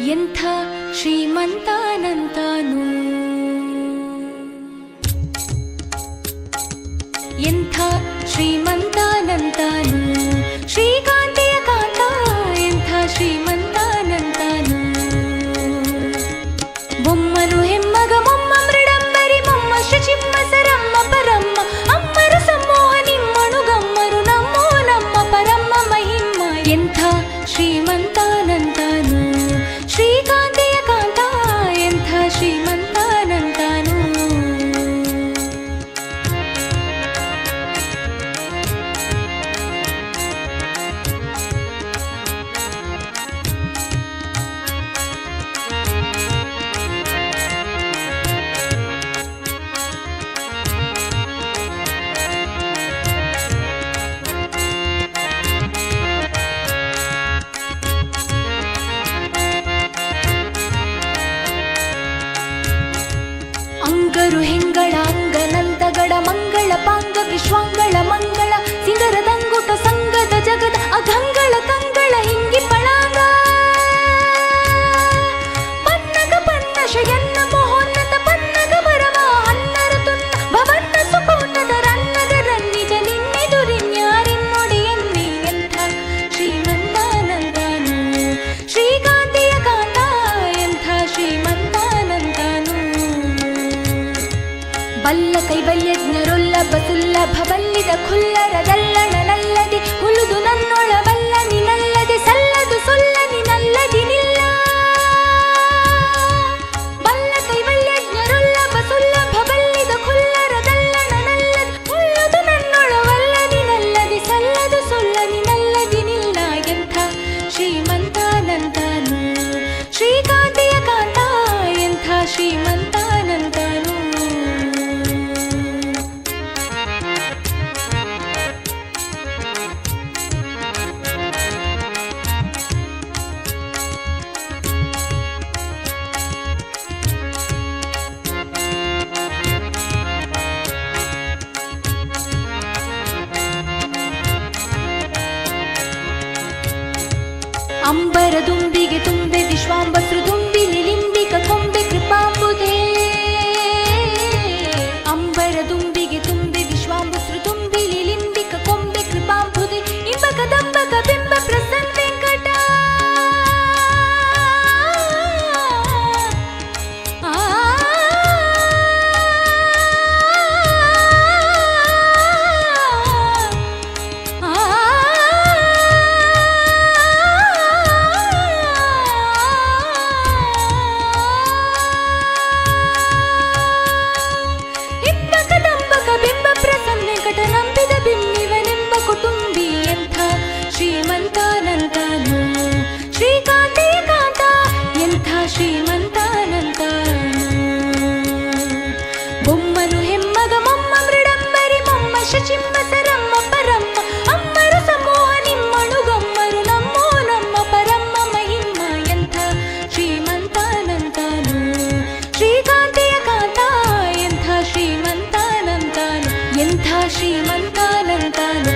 ಎಂಥ ಶ್ರೀಮಂತಾನಂತಾನು. ಎಂಥ ಶ್ರೀಮಂತಾನಂತಾನು. ಶ್ರೀಕಾಂತಿಯ ಕಾಂತ, ಎಂಥ ಶ್ರೀಮಂತಾನಂತಾನು. ಬೊಮ್ಮನು ಹೆಮ್ಮಗ, ಮೊಮ್ಮ ಮೃಡಂಬರಿ, ಮೊಮ್ಮ ಶಚಿಮ್ಮ ಸರಮ್ಮ ಪರಮ್ಮ ಅಮ್ಮರು ಸಮೂಹ ನಿಮ್ಮನು ಗಮ್ಮರು, ನಮ್ಮೋ ನಮ್ಮ ಪರಮ್ಮ ಮಹಿಮ್ಮ. ಎಂಥ ಶ್ರೀಮಂತಾನಂತಾನು ಅಂಗರು ಹೆಂಗಳ ಅಂಗನಂದಗಳ ಮಂಗಳ ಪಾಂಗ ವಿಶ್ವಾಂಗಳ ಮಂಗಳ ಬಲ್ಲ ಬಸುಲ್ಲ ಭವಲ್ಲಿದ ಬಲ್ಲಿದ ಖುಲ್ಲರದಲ್ಲಣನಲ್ಲದೆ ಹುಲುದು ನನ್ನೊಳ ಬಲ್ಲ ನಿನಲ್ಲದೆ ಸಲ್ಲದು ಸುಲ್ಲ ನಿನಲ್ಲದಿ ನಿಲ್ಲ. ಬಲ್ಲ ಬಸುಲ್ಲ ಭವಲ್ಲಿದ ಬಲ್ಲಿದ ಖುಲ್ಲರದಲ್ಲಣನಲ್ಲದೆ ನನ್ನೊಳ ಬಲ್ಲ ನಿನಲ್ಲದೆ ಸಲ್ಲದು ಸುಲ್ಲ ನಿನಲ್ಲದಿ ನಿಲ್ಲ. ಎಂಥ ಶ್ರೀಮಂತಾನಂತನು ಶ್ರೀಕಾಂತಿಯ ಕಾಂತ, ಎಂಥ ಶ್ರೀಮಂತಾನಂತಾನು ಅಂಬರ ದುಂಬಿಗೆ ತುಂಬೆ ಶ್ರೀಮಂತಾನಂತ ಬೊಮ್ಮನು ಹೆಮ್ಮಗ ಮೊಮ್ಮ ಮೃಡಂಬರಿ ಮೊಮ್ಮ ಶಚಿಮ್ಮ ಸರಮ್ಮ ಪರಮ್ಮ ಅಮ್ಮರು ಸಮೂಹ ನಿಮ್ಮಣು ಗಮ್ಮರು ನಮ್ಮೋ ನಮ್ಮ ಪರಮ್ಮ ಮಹಿಮ್ಮ ಎಂಥ ಶ್ರೀಮಂತಾನಂತಾನು ಶ್ರೀಕಾಂತಿಯ ಕಾಂತ ಎಂಥ ಶ್ರೀಮಂತಾನಂತಾನು ಎಂಥ ಶ್ರೀಮಂತಾನಂತಾನು